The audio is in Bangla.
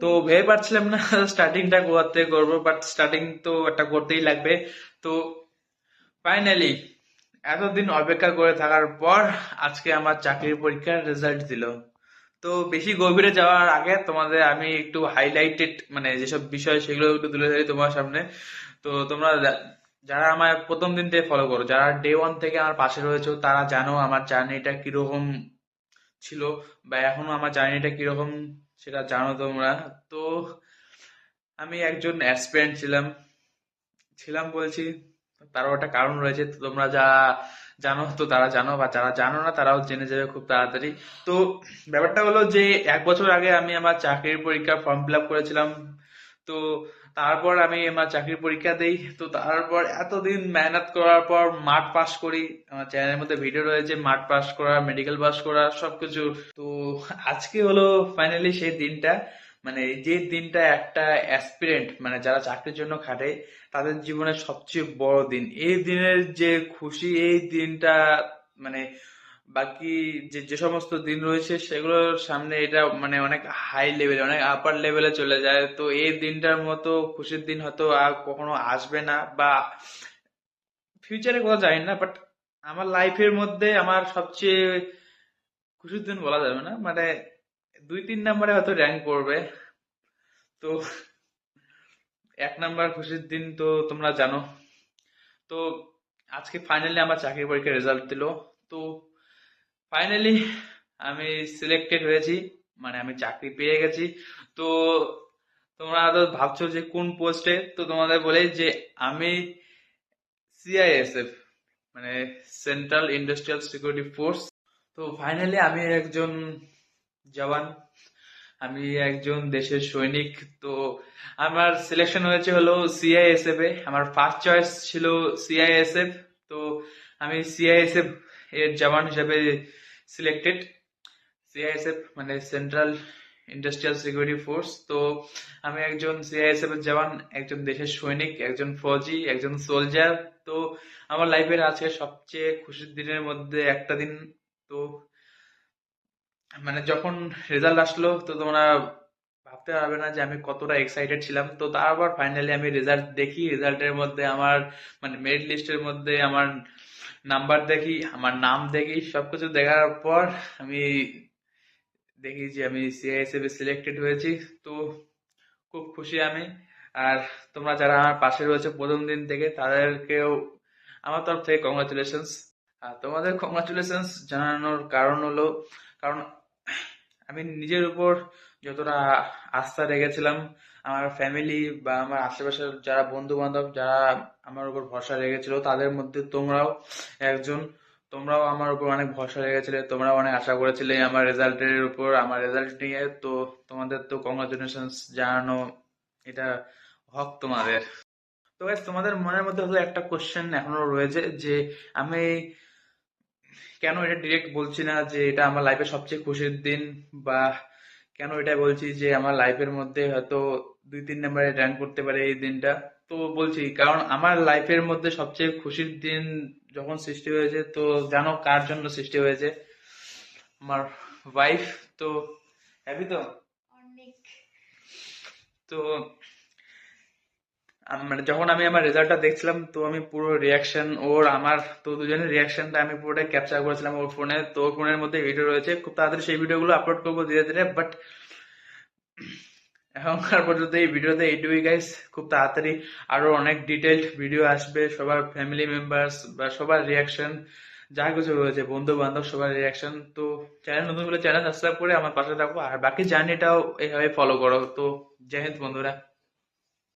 তো ভেবে পারছিলাম না স্টার্টিংটা করতে করব বাট স্টার্টিং তো একটা করতেই লাগবে। তো ফাইনালি এতদিন অপেক্ষা করে থাকার পর আজকে আমার চাকরির পরীক্ষার রেজাল্ট দিল। তো বেশি গভীরে যাওয়ার আগে তোমাদের আমি একটু হাইলাইটেড মানে যেসব বিষয় সেগুলো একটু তুলে ধরি তোমার সামনে। তো তোমরা যারা আমার প্রথম দিন থেকে ফলো করো, যারা ডে ওয়ান থেকে আমার পাশে রয়েছে, তারা জানো আমার জার্নিটা কীরকম ছিল, বা এখনও আমার জার্নিটা কীরকম সেটা জানো তোমরা। তো আমি একজন অ্যাসপিরেন্ট ছিলাম। ছিলাম বলছি, তারও একটা কারণ রয়েছে। তোমরা যা জানো, তো তারা জানো বা যারা জানো না, তারাও জেনে যাবে খুব তাড়াতাড়ি। তো ব্যাপারটা হলো যে, এক বছর আগে আমি আমার চাকরির পরীক্ষার ফর্ম ফিল আপ করেছিলাম। তো তারপর আমি আমার চাকরির পরীক্ষা দেই। তো তারপর এতদিন মেহনত করার পর মাঠ পাস করি। আমার চ্যানেলের মধ্যে ভিডিও রয়েছে, মাঠ পাস করা মেডিকেল পাস করা, সবকিছু। তো আজকে হলো ফাইনালি সেই দিনটা। মানে যে দিনটা একটা অ্যাসপিরেন্ট মানে যারা চাকরির জন্য খাটে, তাদের জীবনের সবচেয়ে বড় দিন। এই দিনের যে খুশি, এই দিনটা মানে বাকি যে যে সমস্ত দিন রয়েছে সেগুলোর সামনে এটা মানে অনেক হাই লেভেলে অনেক আপার লেভেলে চলে যায়। তো এই দিনটার মতো খুশির দিন হয়তো আর কখনো আসবে না বা ফিউচারে কোথাও জানি না বাট আমার লাইফের মধ্যে আমার সবচেয়ে খুশির দিন বলা যাবে না। মানে দুই, তিন নম্বরে হয়তো র্যাঙ্ক করবে। তো এক নাম্বার খুশির দিন তো তোমরা জানো। তো আজকে ফাইনালি আমার চাকরি পরীক্ষার রেজাল্ট দিল। তো ফাইনালি আমি সিলেক্টেড হয়েছি মানে আমি চাকরি পেয়ে গেছি। তো তোমরা তো ভাবছ যে কোন পোস্টে তো তোমাদের বলে যে আমি সিআইএসএফ মানে সেন্ট্রাল ইন্ডাস্ট্রিয়াল সিকিউরিটি ফোর্স তো ফাইনালি আমি একজন জওয়ান, আমি একজন দেশের সৈনিক। তো আমার সিলেকশন হয়েছে হলো সিআইএসএফ এ। আমার ফার্স্ট চয়েস ছিল সিআইএসএফ তো আমি সিআইএসএফ এর জওয়ান হিসেবে সিলেক্টেড সিআইএসএফ মানে সেন্ট্রাল ইন্ডাস্ট্রিয়াল সিকিউরিটি ফোর্স তো আমি একজন সিআইএসএফ এর জওয়ান, একজন দেশের সৈনিক, একজন ফৌজি, একজন সোলজার তো আমার লাইফের আজকে সবচেয়ে খুশির দিনের মধ্যে একটা দিন। তো মানে যখন রেজাল্ট আসলো, তো তোমরা ভাবতে পারবে না যে আমি কতটা এক্সাইটেড ছিলাম। তো তারপর ফাইনালি আমি রেজাল্ট দেখি। রেজাল্টের মধ্যে আমার মানে মেরিট লিস্টের মধ্যে আমার নাম্বার দেখি, আমার নাম দেখি, সবকিছু দেখার পর আমি দেখি যে আমি সিআইএসএফ এ সিলেক্টেড হয়েছি। তো খুব খুশি আমি। আর তোমরা যারা আমার পাশে রয়েছে প্রথম দিন থেকে, তাদেরকেও আমার তরফ থেকে কংগ্রাচুলেশনস আর তোমাদের কংগ্রাচুলেশনস জানানোর কারণ হলো, কারণ আমি নিজের উপর যতটা আস্থা রেখেছিলাম আমার ফ্যামিলি বা আমার আশেপাশের যারা বন্ধু বান্ধব যারা আমার উপর ভরসা রেখেছিল, তাদের মধ্যে তোমরাও একজন। তোমরাও আমার উপর অনেক ভরসা রেখেছিলে, তোমরাও অনেক আশা করেছিলে আমার রেজাল্টের উপর, আমার রেজাল্ট নিয়ে। তো তোমাদের তো কংগ্রাচুলেশনস জানানো, এটা হক তোমাদের। তো তোমাদের মনের মধ্যে হয়তো একটা কোশ্চেন এখনও রয়েছে যে আমি কেন এটা ডিরেক্ট বলছি না যে এটা আমার লাইফের সবচেয়ে খুশির দিন বা কেন এটা বলছি যে আমার লাইফের মধ্যে হয়তো দুই তিন নাম্বারে র্যাঙ্ক করতে পারে এই দিনটা? তো বলছি কারণ আমার লাইফের মধ্যে সবচেয়ে খুশির দিন যখন সৃষ্টি হয়েছে তো জানো কার জন্য সৃষ্টি হয়েছে? আমার ওয়াইফ তো হ্যাপি তো? অনেক। তো মানে যখন আমি আমার রেজাল্টটা দেখছিলাম, তো আমি পুরো রিয়াকশন ওর, আমার, তো দুজনের রিয়াকশনটা আমি পুরোটাই ক্যাপচার করেছিলাম ওর ফোনে তো ওর ফোনের মধ্যে ভিডিও রয়েছে। খুব তাড়াতাড়ি সেই ভিডিওগুলো আপলোড করব ধীরে ধীরে বাট এখনকার পর্যন্ত এই ভিডিওতে এইটুকুই গাইস খুব তাড়াতাড়ি আরও অনেক ডিটেলড ভিডিও আসবে, সবার ফ্যামিলি মেম্বার্স বা সবার রিয়াকশন যা কিছু রয়েছে বন্ধু বান্ধব সবার রিয়াকশন তো চ্যানেল নতুন হলে চ্যানেল সাবস্ক্রাইব করে আমার পাশে থাকব আর বাকি জার্নিটাও এইভাবে ফলো করো। তো জয় হিন্দ বন্ধুরা।